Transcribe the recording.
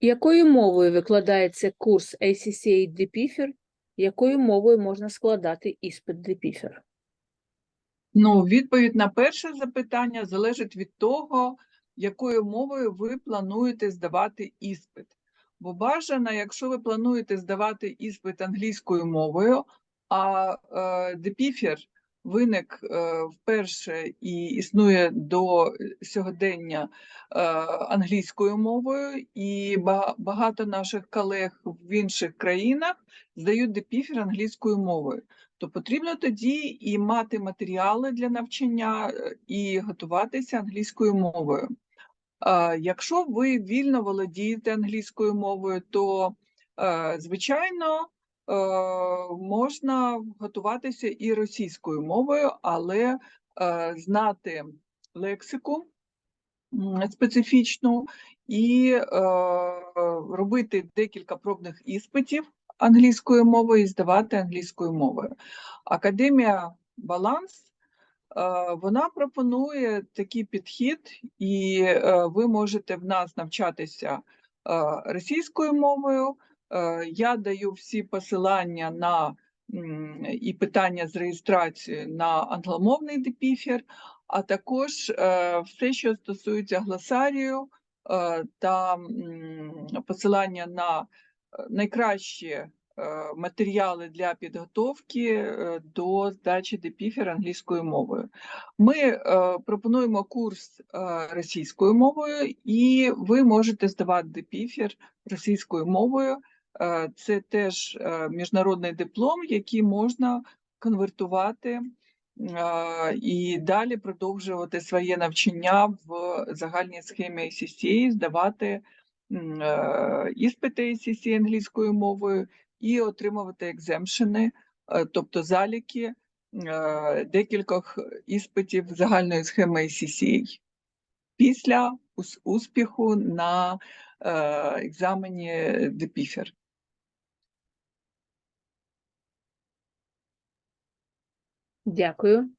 Якою мовою викладається курс ACCA DPFIR? Якою мовою можна складати іспит DPFIR? Ну, відповідь на перше запитання залежить від того, якою мовою ви плануєте здавати іспит. Бо бажано, якщо ви плануєте здавати іспит англійською мовою, а е, DPFIR виник е, вперше і існує до сьогодення е, англійською мовою, і багато наших колег в інших країнах здають DPFIR англійською мовою то потрібно тоді і мати матеріали для навчання, е, і готуватися англійською мовою. Якщо ви вільно володієте англійською мовою, то, звичайно, можна готуватися і російською мовою, але е, знати лексику специфічну і е, робити декілька пробних іспитів англійською мовою і здавати англійською мовою. Академія Баланс е, вона пропонує такий підхід, і е, ви можете в нас навчатися е, російською мовою. Е, Я даю всі посилання на і питання з реєстрацією на англомовний депіфір, а також е, все, що стосується глосарію е, та посилання на найкращі матеріали для підготовки до здачі депіфір англійською мовою. Ми пропонуємо курс російською мовою, і ви можете здавати депіфір російською мовою. Е, Це теж е, міжнародний диплом, який можна конвертувати е, і далі продовжувати своє навчання в загальній схемі ICCA, здавати іспити ICCA англійською мовою і отримувати екземшени, е, тобто заліки декількох іспитів загальної схеми ICCA після успіху на екзамені DPFIR. Дякую.